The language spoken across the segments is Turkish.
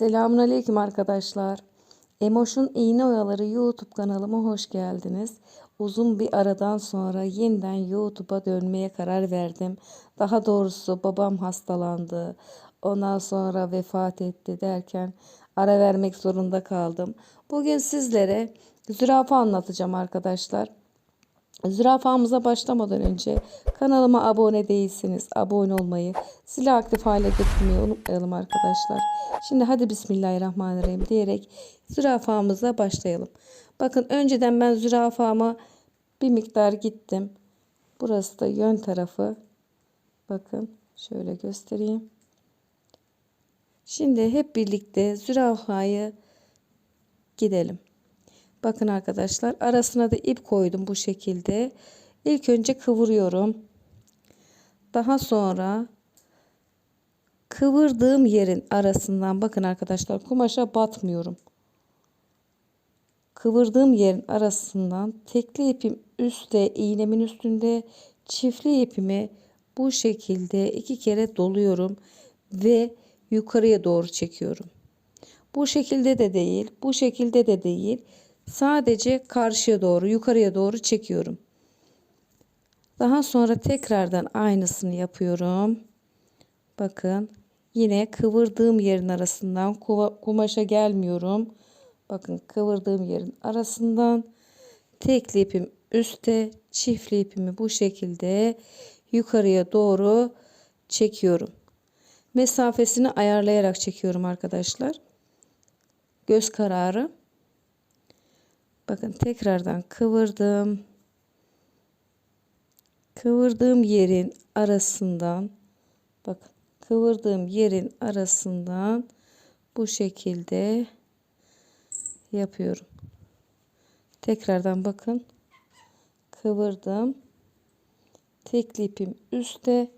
Selamünaleyküm arkadaşlar. Emoş'un İğne Oyaları YouTube kanalıma hoş geldiniz. Uzun bir aradan sonra yeniden YouTube'a dönmeye karar verdim. Daha doğrusu babam hastalandı. Ondan sonra vefat etti derken ara vermek zorunda kaldım. Bugün sizlere zürafa anlatacağım arkadaşlar. Zürafamıza başlamadan önce kanalıma abone değilseniz abone olmayı, zili aktif hale getirmeyi unutmayalım arkadaşlar. Şimdi hadi Bismillahirrahmanirrahim diyerek zürafamıza başlayalım. Bakın önceden ben zürafama bir miktar gittim. Burası da yön tarafı. Bakın şöyle göstereyim. Şimdi hep birlikte zürafayı gidelim. Bakın arkadaşlar arasına da ip koydum bu şekilde. İlk önce kıvırıyorum. Daha sonra kıvırdığım yerin arasından bakın arkadaşlar kumaşa batmıyorum. Kıvırdığım yerin arasından tekli ipim üstte iğnemin üstünde çiftli ipimi bu şekilde iki kere doluyorum ve yukarıya doğru çekiyorum. Bu şekilde de değil, bu şekilde de değil. Sadece karşıya doğru, yukarıya doğru çekiyorum. Daha sonra tekrardan aynısını yapıyorum. Bakın yine kıvırdığım yerin arasından kumaşa gelmiyorum. Bakın kıvırdığım yerin arasından tekli ipim üstte, çiftli ipimi bu şekilde yukarıya doğru çekiyorum. Mesafesini ayarlayarak çekiyorum arkadaşlar. Göz kararı. Bakın tekrardan kıvırdım. Kıvırdığım yerin arasından bakın kıvırdığım yerin arasından bu şekilde yapıyorum. Tekrardan bakın. Kıvırdım. Tekli ipim üstte.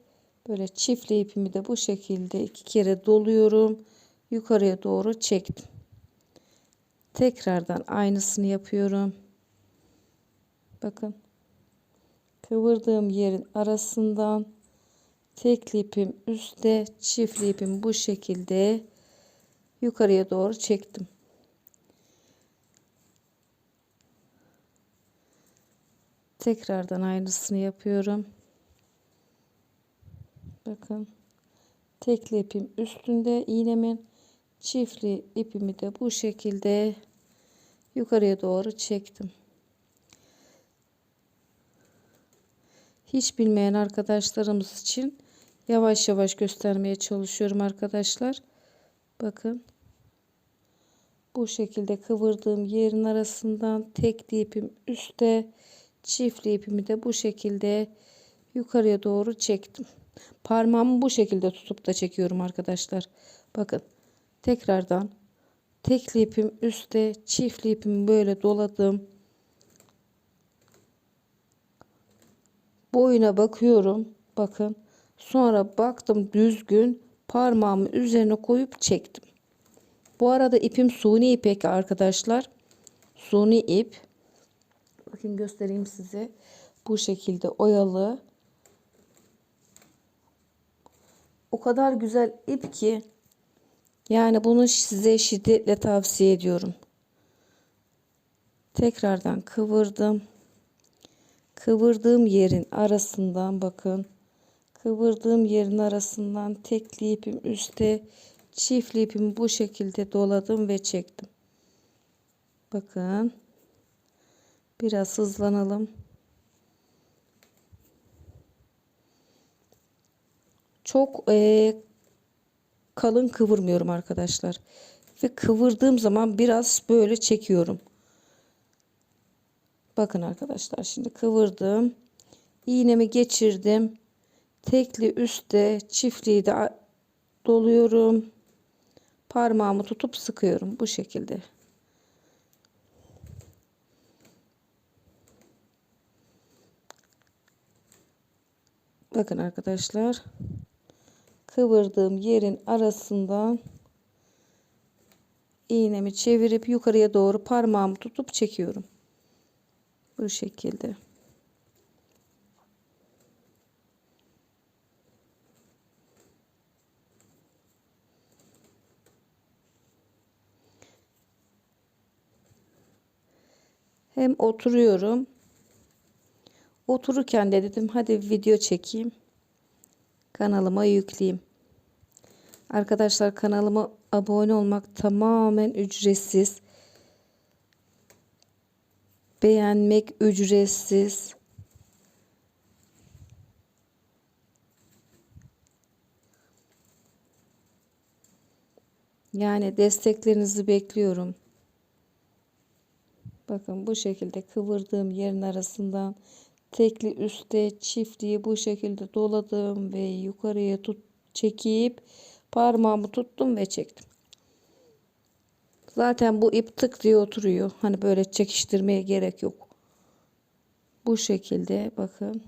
Böyle çiftli ipimi de bu şekilde iki kere doluyorum. Yukarıya doğru çektim. Tekrardan aynısını yapıyorum. Bakın. Kıvırdığım yerin arasından tekli ipim üstte, çiftli ipim bu şekilde yukarıya doğru çektim. Tekrardan aynısını yapıyorum. Bakın. Tekli ipim üstünde iğnemin çiftli ipimi de bu şekilde yukarıya doğru çektim. Hiç bilmeyen arkadaşlarımız için yavaş yavaş göstermeye çalışıyorum arkadaşlar. Bakın. Bu şekilde kıvırdığım yerin arasından tek ipim üstte, çiftli ipimi de bu şekilde yukarıya doğru çektim. Parmağımı bu şekilde tutup da çekiyorum arkadaşlar. Bakın. Tekrardan tekli ipim üstte, çiftli ipimi böyle doladım. Boyuna bakıyorum. Bakın. Sonra baktım düzgün. Parmağımı üzerine koyup çektim. Bu arada ipim suni ipek arkadaşlar. Suni ip. Bakın göstereyim size. Bu şekilde oyalı. O kadar güzel ip ki yani bunu size şiddetle tavsiye ediyorum. Tekrardan kıvırdım. Kıvırdığım yerin arasından bakın. Kıvırdığım yerin arasından tekli ipim üstte çiftli ipimi bu şekilde doladım ve çektim. Bakın. Biraz hızlanalım. Çok e, kalın kıvırmıyorum arkadaşlar. Ve kıvırdığım zaman biraz böyle çekiyorum. Bakın arkadaşlar şimdi kıvırdım. İğnemi geçirdim. Tekli üstte çiftliği de doluyorum. Parmağımı tutup sıkıyorum bu şekilde. Bakın arkadaşlar kıvırdığım yerin arasından iğnemi çevirip yukarıya doğru parmağımı tutup çekiyorum. Bu şekilde. Hem oturuyorum. Otururken de dedim hadi video çekeyim. Kanalıma yükleyeyim. Arkadaşlar kanalıma abone olmak tamamen ücretsiz. Beğenmek ücretsiz. Yani desteklerinizi bekliyorum. Bakın bu şekilde kıvırdığım yerin arasından tekli üstte çiftliği bu şekilde doladım ve yukarıya tut çekip parmağımı tuttum ve çektim. Zaten bu ip tık diye oturuyor. Hani böyle çekiştirmeye gerek yok. Bu şekilde bakın.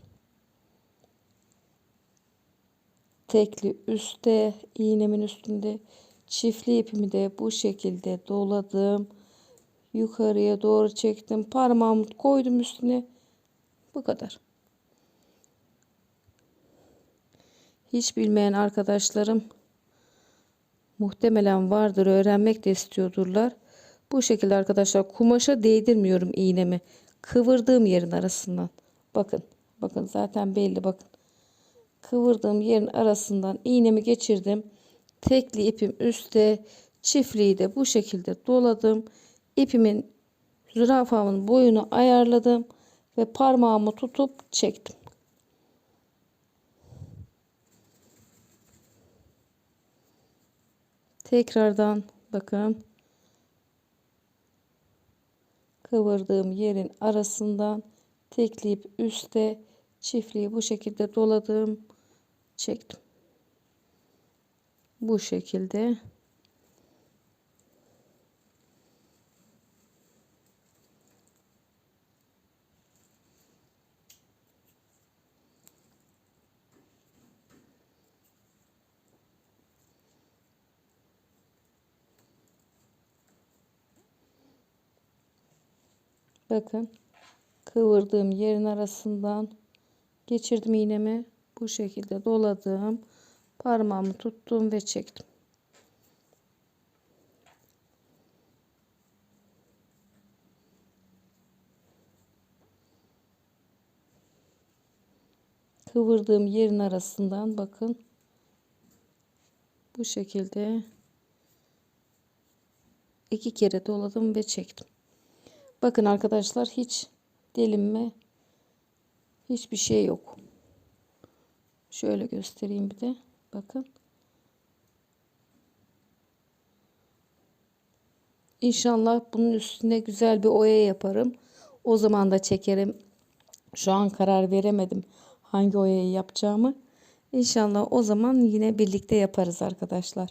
Tekli üstte iğnemin üstünde çiftli ipimi de bu şekilde doladım. Yukarıya doğru çektim. Parmağımı koydum üstüne. Bu kadar. Hiç bilmeyen arkadaşlarım muhtemelen vardır. Öğrenmek de istiyordurlar. Bu şekilde arkadaşlar kumaşa değdirmiyorum iğnemi. Kıvırdığım yerin arasından. Bakın. Bakın zaten belli bakın. Kıvırdığım yerin arasından iğnemi geçirdim. Tekli ipim üstte. Çiftliği de bu şekilde doladım. İpimin zürafamın boyunu ayarladım ve parmağımı tutup çektim. Tekrardan bakın kıvırdığım yerin arasından tekleyip üste çiftliği bu şekilde doladım çektim. Bu şekilde Bakın kıvırdığım yerin arasından geçirdim iğnemi. Bu şekilde doladım. Parmağımı tuttum ve çektim. Kıvırdığım yerin arasından bakın. Bu şekilde iki kere doladım ve çektim. Bakın arkadaşlar hiç delinme hiçbir şey yok. Şöyle göstereyim bir de. Bakın. İnşallah bunun üstüne güzel bir oya yaparım. O zaman da çekerim. Şu an karar veremedim hangi oyayı yapacağımı. İnşallah o zaman yine birlikte yaparız arkadaşlar.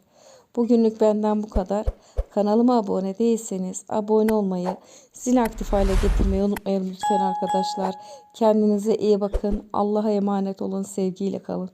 Bugünlük benden bu kadar. Kanalıma abone değilseniz abone olmayı, zil aktif hale getirmeyi unutmayın lütfen arkadaşlar. Kendinize iyi bakın. Allah'a emanet olun. Sevgiyle kalın.